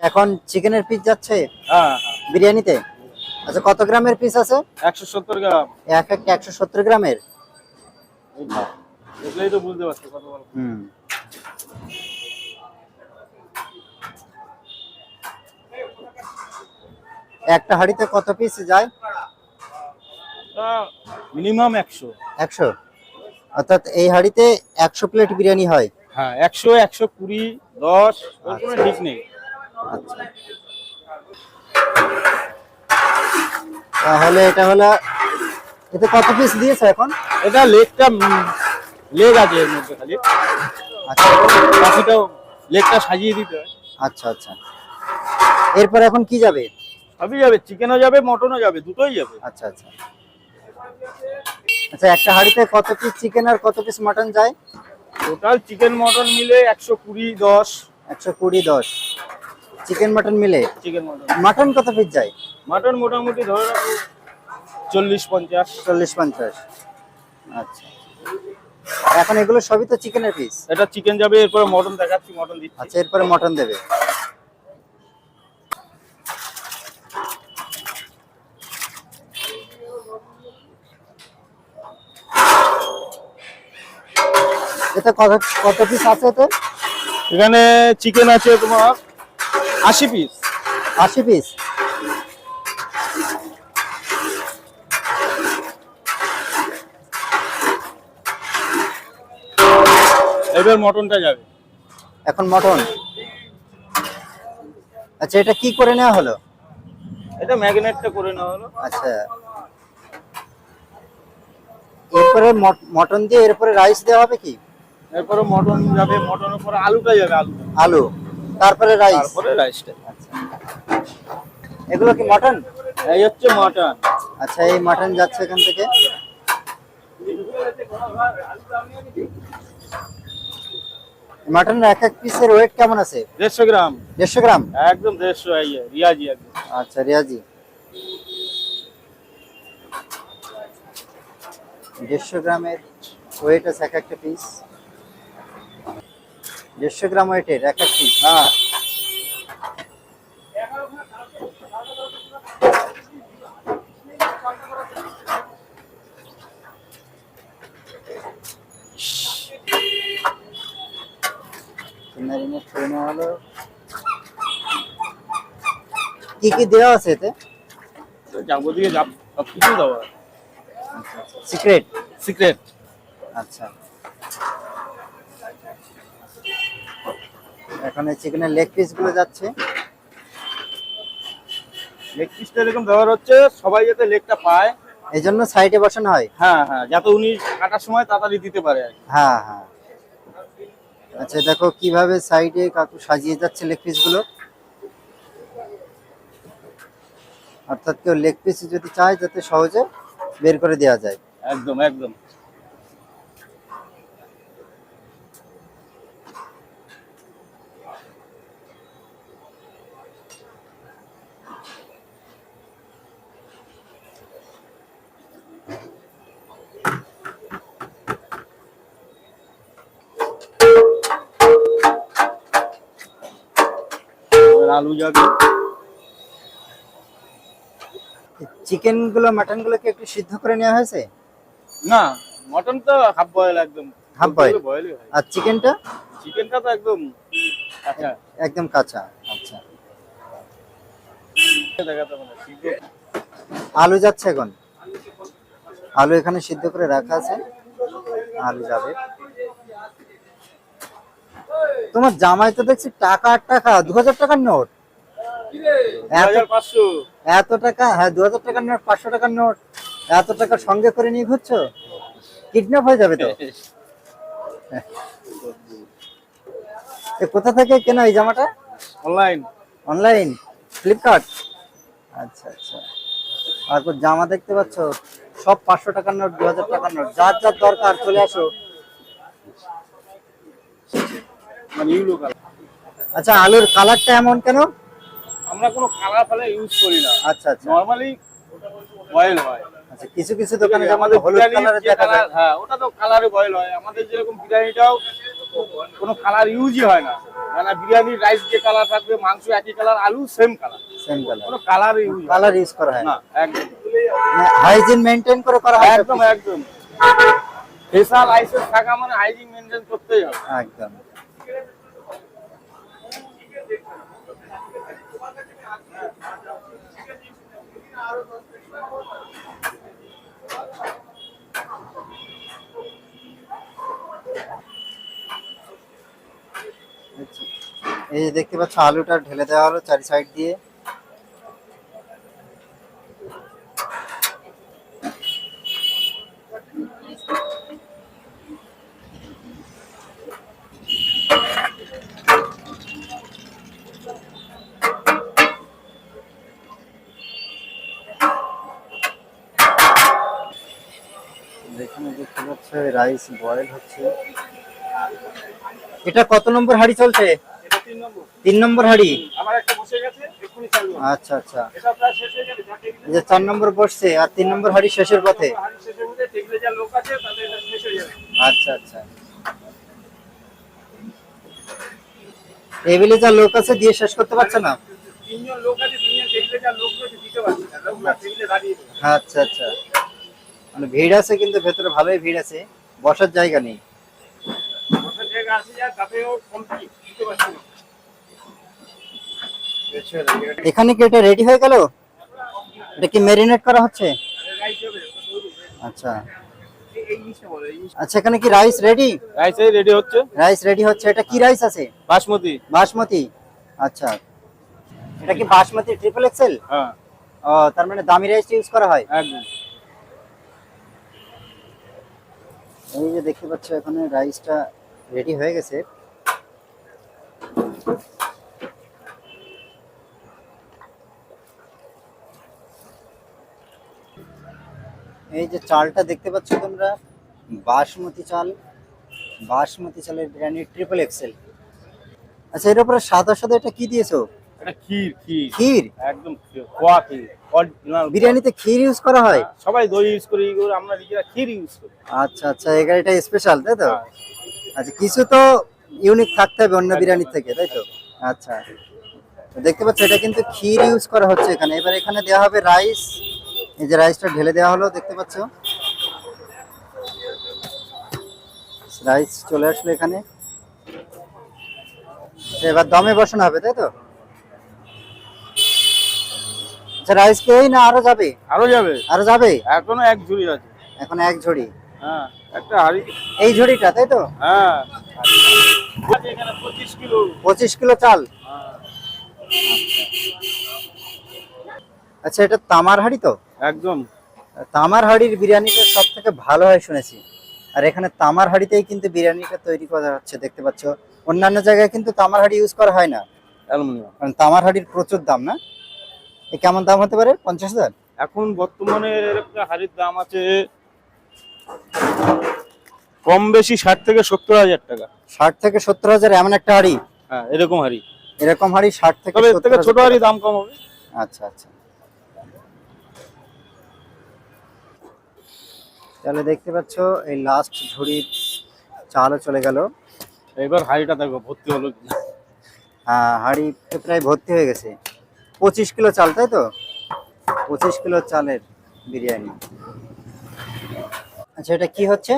এখন চিকেনের পিস যাচ্ছে হ্যাঁ। বিরিয়ানিতে? আচ্ছা কত গ্রামের পিস আছে? একশো সত্তর গ্রাম। এক এক একশো সত্তর গ্রামের? দেখলেই তো বুঝতে পারছ কত হুম। একটা হাঁড়িতে কত পিস যায়? মিনিমাম একশো। একশো? অর্থাৎ এই হাঁড়িতে একশো প্লেট বিরিয়ানি হয়। হ্যাঁ একশো একশো কুড়ি দশ কোনো ঠিক নেই। আচ্ছা তাহলে এটা হলো এতে কত পিস দিয়েছে এখন? এটা লেগটা লেগ আছে এর মধ্যে খালি। আচ্ছা। বাকিটাও লেগটা সাজিয়ে দিতে হয়। আচ্ছা আচ্ছা। এরপর এখন কি যাবে? সবই যাবে চিকেনও যাবে মটনও যাবে দুটোই যাবে। আচ্ছা আচ্ছা। আচ্ছা একটা হাঁড়িতে কত পিস চিকেন আর কত পিস মাটন যায়? টোটাল চিকেন মটন মিলে একশো কুড়ি দশ। একশো কুড়ি দশ। চিকেন মাটন মিলে? চিকেন মটন মাটন কত পিস যায়? মাটন মোটামুটি ধরে রাখো চল্লিশ পঞ্চাশ। চল্লিশ পঞ্চাশ। আচ্ছা। এখন এগুলো সবই তো চিকেনের পিস এটা চিকেন যাবে এরপরে মটন দেখাচ্ছি মটন দিচ্ছি। আচ্ছা এরপরে মটন দেবে। এটা কত কত পিস আছে এতে? এখানে চিকেন আছে তোমার আশি পিস আশি পিস এবার মটনটা যাবে। এখন মটন। আচ্ছা এটা কি করে নেওয়া হলো? এটা ম্যাগনেটটা করে নেওয়া হলো। আচ্ছা। এরপরে মট- মটন দিয়ে এরপরে রাইস দেওয়া হবে কি? এরপরে মটন যাবে মটনের পরে আলুটা যাবে আলু আলু। তারপরে রাইস তারপরে রাইসটা আচ্ছা। এগুলো কি মটন এই হচ্ছে মটন আচ্ছা এই মটন যাচ্ছে এখান থেকে। মটনের এক এক পিসের ওয়েট কেমন আছে? দেড়শো গ্রাম। দেড়শো গ্রাম? একদম দেড়শো এই রিয়াজি একদম। আচ্ছা রিয়াজি। দেড়শো গ্রামের ওয়েট আছে এক একটা পিস দেড়শো গ্রাম ওয়েটের এক এক পিস হ্যাঁ। ম্যারিনেট করে নেওয়া হলো। কি কি দেওয়া আছে এতে? তো যাবতীয় যাব সব কিছু দেওয়া সিক্রেট? সিক্রেট। আচ্ছা। এখন এই চিকেনের লেগ পিসগুলো যাচ্ছে। লেগ পিসটা এরকম ব্যবহার হচ্ছে সবাই যাতে লেগটা পায়। এই জন্য সাইডে বসানো হয়? হ্যাঁ হ্যাঁ যাতে উনি কাটার সময় তাড়াতাড়ি দিতে পারে আর কি। হ্যাঁ হ্যাঁ। আচ্ছা দেখো কীভাবে সাইডে কাকু সাজিয়ে যাচ্ছে লেগ পিসগুলো। অর্থাৎ কেউ লেগ পিস যদি চায়, যাতে সহজে বের করে দেওয়া যায়। একদম একদম। আলু যাবে। চিকেনগুলো মাটন গুলোকে একটু সিদ্ধ করে নেওয়া হয়েছে? না মটন তো হাফ বয়েল একদম? বয়েলই হয় আর চিকেনটা? চিকেনটা তো একদম আচ্ছা একদম কাঁচা। আচ্ছা। আলু যাচ্ছে এখন। আলু এখানে সিদ্ধ করে রাখা আছে। আলু যাবে। তোমার জামাই তো দেখছি টাকা আর টাকা দু হাজার টাকার নোট। এত টাকা? হ্যাঁ দু হাজার টাকার নোট পাঁচশো টাকার নোট। এত টাকা সঙ্গে করে নিয়ে ঘুরছো? কিডন্যাপ হয়ে যাবে তো? কোথা থেকে কেনা এই জামাটা? অনলাইন। অনলাইন? ফ্লিপকার্ট? আচ্ছা আচ্ছা। আর জামা দেখতে পাচ্ছ? সব পাঁচশো টাকার নোট দু হাজার টাকার নোট। যার যার দরকার চলে আসো। মানে ইউলো কালার। আচ্ছা আলুর কালারটা এমন কেন? আমরা কোনো কালার ফালার ইউজ করি না। আচ্ছা আচ্ছা। নরমালি বয়েল হয়। আচ্ছা কিছু কিছু দোকানে আমাদের হলুদ কালারের দেখা যায়। হ্যাঁ ওটা তো কালারে বয়েল হয়। আমাদের যেরকম বিরিয়ানিটাও কোনো কালার ইউজই হয় না। মানে বিরিয়ানির রাইস যে কালার থাকবে মাংস একই কালার আলু সেম কালার। সেম কালার কোনো কালার ইউজ কালার ইউজ করা হয়। না একদম। হাইজিন মেনটেন করে করা হয়। একদম একদম। ফেসাল লাইসেন্স থাকা মানে হাইজিন মেনটেন করতেই হবে। একদম। এই যে দেখতে পাচ্ছ আলুটা ঢেলে দেওয়া হলো চারি সাইড দিয়ে। পাচ্ছ রাইস বয়েল হচ্ছে। এটা কত নম্বর হাড়ি চলছে? তিন নম্বর। হাড়ি। আচ্ছা আচ্ছা। যে চার নম্বর বসছে আর তিন নম্বর হাড়ি শেষের পথে? আছে আচ্ছা আচ্ছা। টেবিলে যা লোক আছে দিয়ে শেষ করতে পারছে না? তিনজন লোক আছে তিনজন যা লোক রয়েছে দিতে পারছি না। দাঁড়িয়ে আচ্ছা আচ্ছা। মানে ভিড় আছে কিন্তু ভেতরে ভালোই ভিড় আছে বসার জায়গা নেই। এখানে কি এটা রেডি হয়ে গেল? এটা কি ম্যারিনেট করা হচ্ছে? আচ্ছা। আচ্ছা এখানে কি রাইস রেডি রাইস রেডি হচ্ছে। রাইস রেডি হচ্ছে। এটা কি রাইস আছে? বাসমতি। বাসমতি? আচ্ছা। এটা কি বাসমতি ট্রিপল এক্সেল হ্যাঁ। ও তার মানে দামি রাইস ইউজ করা হয়? একদম। এই যে দেখতে পাচ্ছ, এখানে রাইসটা রেডি হয়ে গেছে। এই যে চালটা দেখতে পাচ্ছ তোমরা, বাসমতি চাল, বাসমতি চালের বিরিয়ানি ট্রিপল এক্সেল আচ্ছা এর উপরে সাদা সাদা এটা কি দিয়েছ? ক্ষীর ক্ষীর। ক্ষীর? একদম খোয়া ক্ষীর বিরিয়ানিতে ক্ষীর ইউজ করা হয়? সবাই দই ইউজ করি আমরা নিজেরা ক্ষীর ইউজ করি। আচ্ছা আচ্ছা এই গাড়িটা স্পেশাল তাই তো? হ্যাঁ। আচ্ছা কিছু তো ইউনিক থাকতে হবে অন্য বিরিয়ানির থেকে তাই তো? আচ্ছা। দেখতে পাচ্ছ এটা কিন্তু ক্ষীর ইউজ করা হচ্ছে এখানে। এবার এখানে দেওয়া হবে রাইস এই যে রাইসটা ঢেলে দেওয়া হলো দেখতে পাচ্ছ? রাইস চলে আসলো এখানে। এবার দমে বসানো হবে তাই তো? আচ্ছা রাইস কি না আরও যাবে? আরও যাবে। আরও যাবে? এখনও এক ঝুড়ি আছে। এখন এক ঝুড়ি? হ্যাঁ একটা হাড়ি। এই ঝুড়িটা তাই তো? হ্যাঁ। পঁচিশ কিলো পঁচিশ কিলো চাল। আচ্ছা এটা তামার হাড়ি তো? একদম। তামার হাড়ির বিরিয়ানিটা সব থেকে ভালো হয় শুনেছি। আর এখানে তামার হাড়িতেই কিন্তু বিরিয়ানিটা তৈরি করা হচ্ছে দেখতে পাচ্ছ। অন্যান্য জায়গায় কিন্তু তামার হাড়ি ইউজ করা হয় না। অ্যালুমিনিয়াম। কারণ তামার হাড়ির প্রচুর দাম না? কেমন দাম হতে পারে? পঞ্চাশ হাজার? এখন বর্তমানে হাড়ির দাম আছে কম বেশি ষাট থেকে সত্তর হাজার টাকা। ষাট থেকে সত্তর হাজার এমন একটা হাড়ি? হ্যাঁ এরকম হাড়ি। এরকম হাড়ি ষাট থেকে তবে এর 70 থেকে ছোট হাড়ি দাম কম হবে। আচ্ছা আচ্ছা। তাহলে দেখতে পাচ্ছ এই লাস্ট ঝুড়ির চালও চলে গেল। এবার হাড়িটা দেখো ভর্তি হলো। হ্যাঁ হাঁড়ি প্রায় ভর্তি হয়ে গেছে। পঁচিশ কিলো চাল তাই তো? পঁচিশ কিলো চালের বিরিয়ানি। আচ্ছা এটা কি হচ্ছে?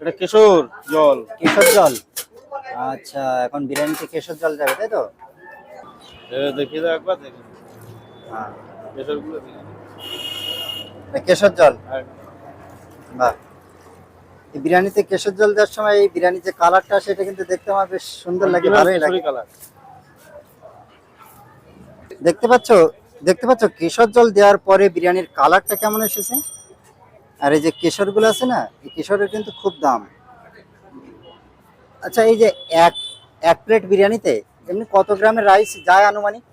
এটা কেশর জল। কেশর জল? আচ্ছা এখন বিরিয়ানিতে কেশর জল যাবে তাই তো? এ দাও একবার দেখি। হ্যাঁ। কেশর জল? হ্যাঁ, বাহ। এই বিরিয়ানিতে কেশর জল দেওয়ার সময় এই বিরিয়ানির যে কালারটা সেটা কিন্তু দেখতে আমার বেশ সুন্দর লাগে ভালোই লাগে। কালার দেখতে পাচ্ছ দেখতে পাচ্ছ কেশর জল দেওয়ার পরে বিরিয়ানির কালারটা কেমন এসেছে? আর এই যে কেশরগুলো আছে না এই কেশরের কিন্তু খুব দাম। আচ্ছা এই যে এক এক প্লেট বিরিয়ানিতে এমনি কত গ্রামের রাইস যায় আনুমানিক?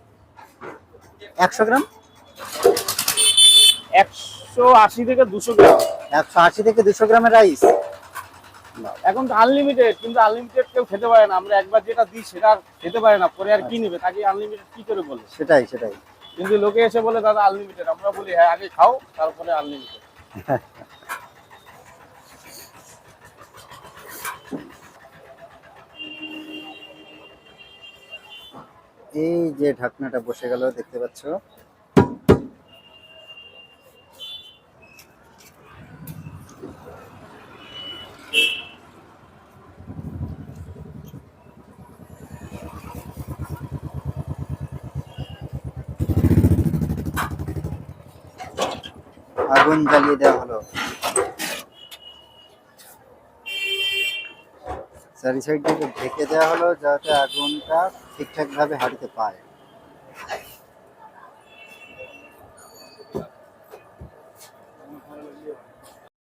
একশো গ্রাম? একশো আশি থেকে দুশো গ্রাম। একশো আশি থেকে দুশো গ্রামের রাইস? এখন তো আনলিমিটেড কিন্তু আনলিমিটেড কেউ খেতে পারে না। আমরা একবার যেটা দিই সেটা খেতে পারে না। পরে আর কি আচ্ছা। নেবে? তাকে আনলিমিটেড কি করে বলে? সেটাই সেটাই। কিন্তু লোকে এসে বলে দাদা আনলিমিটেড আমরা বলি হ্যাঁ আগে খাও তারপরে আনলিমিটেড এই যে ঢাকনাটা বসে গেল দেখতে পাচ্ছ? আগুন জ্বালিয়ে দেওয়া হলো। চারি সাইড থেকে ঢেকে দেওয়া হলো যাতে আগুনটা ঠিকঠাকভাবে হারিতে পায়